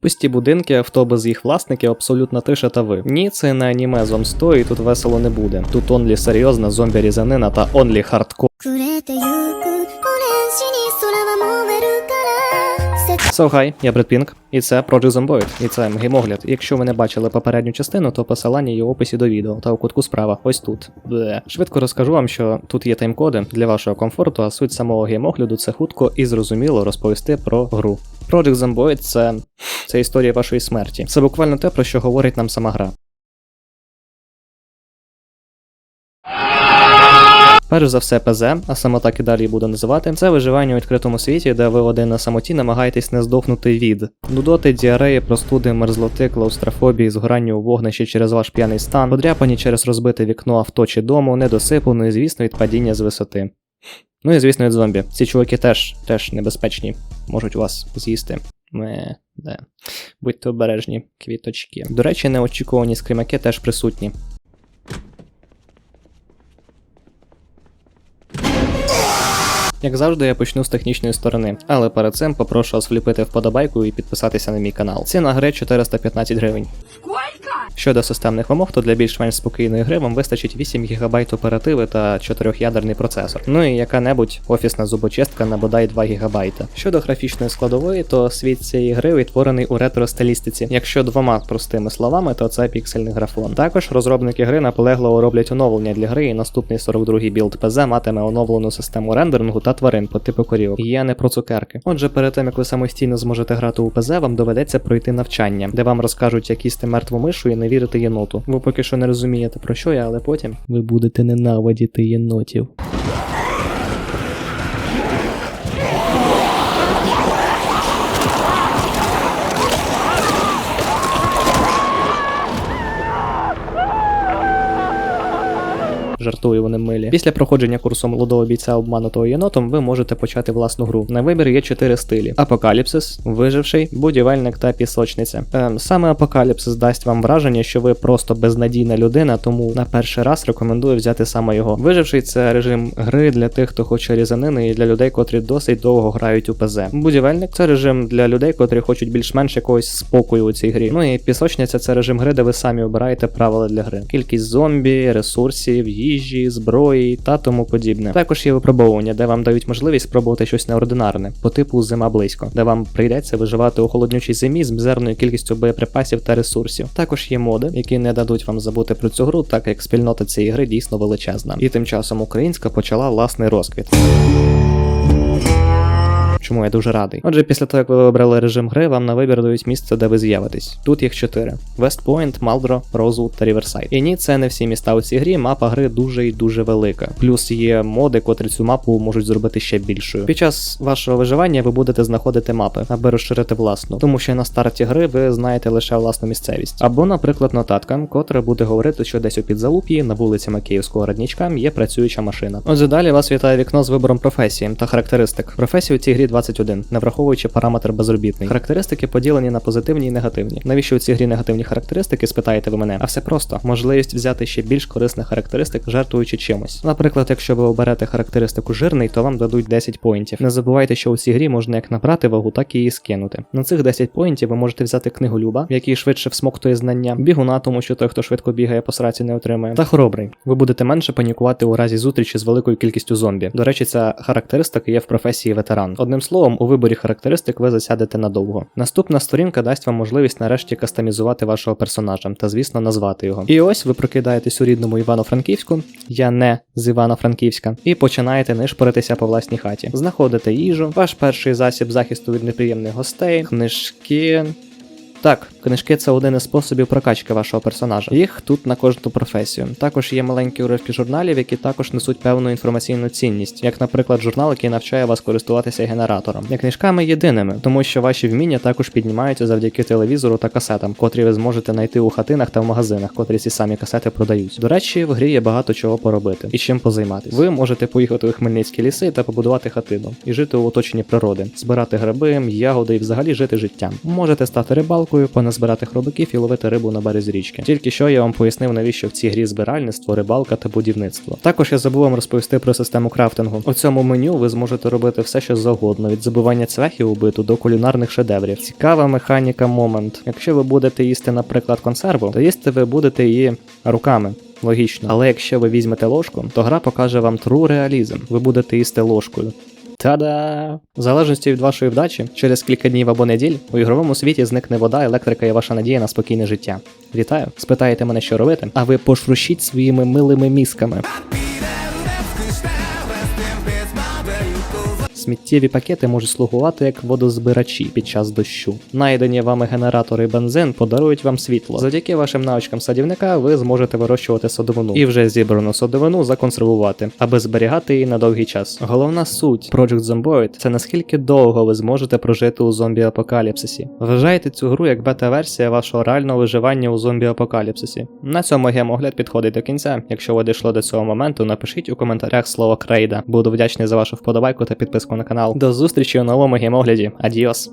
Пусті будинки, авто без їх власників, абсолютно тиша та ви. Ні, це не аніме з Омсто, і тут весело не буде. Тут онлі серйозна зомбі різанина та онлі хардкор. So я Бред Пінк, і це Project Zomboid, і це геймогляд. Якщо ви не бачили попередню частину, то посилання є в описі до відео та у кутку справа, ось тут. Бле. Швидко розкажу вам, що тут є таймкоди для вашого комфорту, а суть самого гімогляду це хутко і зрозуміло розповісти про гру. Project Zomboid це, це історія вашої смерті. Це буквально те, про що говорить нам сама гра. Перш за все, ПЗ, а саме так і далі буду називати, це виживання у відкритому світі, де ви один на самоті намагаєтесь не здохнути від нудоти, діареї, простуди, мерзлоти, клаустрофобії, згорання у вогнищі через ваш п'яний стан, подряпані через розбите вікно авто чи дому, недосипу, ну і звісно від падіння з висоти. Ну і звісно від зомбі. Ці чуваки теж, теж небезпечні, можуть вас з'їсти. Ми, де. Будьте обережні, квіточки. До речі, неочікувані скримаки теж присутні. Як завжди, я почну з технічної сторони, але перед цим попрошу вас вліпити вподобайку і підписатися на мій канал. Ціна гри 415 гривень. Щодо системних вимог, то для більш-менш спокійної гри вам вистачить 8 ГБ оперативи та 4-ядерний процесор. Ну і яка-небудь офісна зубочистка на бодай 2 ГБ. Щодо графічної складової, то світ цієї гри відтворений у ретро-стилістиці. Якщо двома простими словами, то це піксельний графон. Також розробники гри наполегливо роблять оновлення для гри, і наступний 42-й білд ПЗ матиме оновлену систему рендерингу та тварин по типу корівок. Я не про цукерки. Отже, перед тим як ви самостійно зможете грати у ПЗ, вам доведеться пройти навчання, де вам розкажуть, як їсти мертву мишу і не вірити єноту. Ви поки що не розумієте про що я, але потім ви будете ненавидіти єнотів. Жартую, вони милі. Після проходження курсу молодого бійця обманутого єнотом ви можете почати власну гру. На вибір є чотири стилі: апокаліпсис, виживший, будівельник та пісочниця. Ем, саме апокаліпсис дасть вам враження, що ви просто безнадійна людина, тому на перший раз рекомендую взяти саме його. Виживший це режим гри для тих, хто хоче різанини, і для людей, котрі досить довго грають у ПЗ. Будівельник це режим для людей, котрі хочуть більш-менш якогось спокою у цій грі. Ну і пісочниця це режим гри, де ви самі обираєте правила для гри. Кількість зомбі, ресурсів, їжі, зброї та тому подібне. Також є випробовування, де вам дають можливість спробувати щось неординарне, по типу зима близько, де вам прийдеться виживати у холоднючій зимі з мізерною кількістю боєприпасів та ресурсів. Також є моди, які не дадуть вам забути про цю гру, так як спільнота цієї гри дійсно величезна. І тим часом українська почала власний розквіт. Чому я дуже радий. Отже, після того, як ви вибрали режим гри, вам на вибір дають місце, де ви з'явитесь. Тут їх чотири: Вестпойнт, Малдро, Розвуд та Ріверсайд. І ні, це не всі міста у цій грі. Мапа гри дуже і дуже велика. Плюс є моди, котрі цю мапу можуть зробити ще більшою. Під час вашого виживання ви будете знаходити мапи, аби розширити власну, тому що на старті гри ви знаєте лише власну місцевість. Або, наприклад, нотатка, котра буде говорити, що десь у підзалуп'ї на вулиці Макіївського роднічка є працююча машина. Отже, далі вас вітає вікно з вибором професії та характеристик. Професії у цій грі 21, не враховуючи параметр безробітний. Характеристики поділені на позитивні і негативні. Навіщо у цій грі негативні характеристики, спитаєте ви мене? А все просто можливість взяти ще більш корисних характеристик, жертвуючи чимось. Наприклад, якщо ви оберете характеристику жирний, то вам дадуть 10 поінтів. Не забувайте, що у цій грі можна як набрати вагу, так і її скинути. На цих 10 поінтів ви можете взяти книгу Люба, в якій швидше всмоктує знання, бігуна, тому що той, хто швидко бігає по сраці, не отримає. Та хоробрий. Ви будете менше панікувати у разі зустрічі з великою кількістю зомбі. До речі, ця характеристика є в професії ветеран. Одним словом, у виборі характеристик ви засядете надовго. Наступна сторінка дасть вам можливість нарешті кастомізувати вашого персонажа та, звісно, назвати його. І ось ви прокидаєтесь у рідному Івано-Франківську, я не з Івано-Франківська, і починаєте нишпоритися по власній хаті. Знаходите їжу, ваш перший засіб захисту від неприємних гостей, книжки. Так, книжки це один із способів прокачки вашого персонажа. Їх тут на кожну професію. Також є маленькі уривки журналів, які також несуть певну інформаційну цінність, як, наприклад, журнал, який навчає вас користуватися генератором. Не книжками єдиними, тому що ваші вміння також піднімаються завдяки телевізору та касетам, котрі ви зможете знайти у хатинах та в магазинах, котрі ці самі касети продають. До речі, в грі є багато чого поробити і чим позайматись. Ви можете поїхати у Хмельницькі ліси та побудувати хатину і жити у оточенні природи, збирати гриби, ягоди і взагалі жити життям. Можете стати рибалкою, поназбирати збирати хробаків і ловити рибу на березі річки. Тільки що я вам пояснив, навіщо в цій грі збиральництво, рибалка та будівництво. Також я забув вам розповісти про систему крафтингу. У цьому меню ви зможете робити все, що завгодно, від забивання цвяхів у биту до кулінарних шедеврів. Цікава механіка момент. Якщо ви будете їсти, наприклад, консерву, то їсти ви будете її руками. Логічно, але якщо ви візьмете ложку, то гра покаже вам true реалізм. Ви будете їсти ложкою. Та-да! В залежності від вашої вдачі, через кілька днів або неділь у ігровому світі зникне вода, електрика і ваша надія на спокійне життя. Вітаю! Спитаєте мене, що робити, а ви пошрущіть своїми милими мізками. Сміттєві пакети можуть слугувати як водозбирачі під час дощу. Найдені вами генератори бензин подарують вам світло. Завдяки вашим навичкам садівника ви зможете вирощувати садовину і вже зібрану садовину законсервувати, аби зберігати її на довгий час. Головна суть Project Zomboid – це наскільки довго ви зможете прожити у зомбі-апокаліпсисі. Вважайте цю гру як бета-версія вашого реального виживання у зомбі-апокаліпсисі. На цьому гемогляд підходить до кінця. Якщо ви дійшли до цього моменту, напишіть у коментарях слово крейда. Буду вдячний за вашу вподобайку та підписку на канал. До зустрічі у новому гемогляді. Адіос!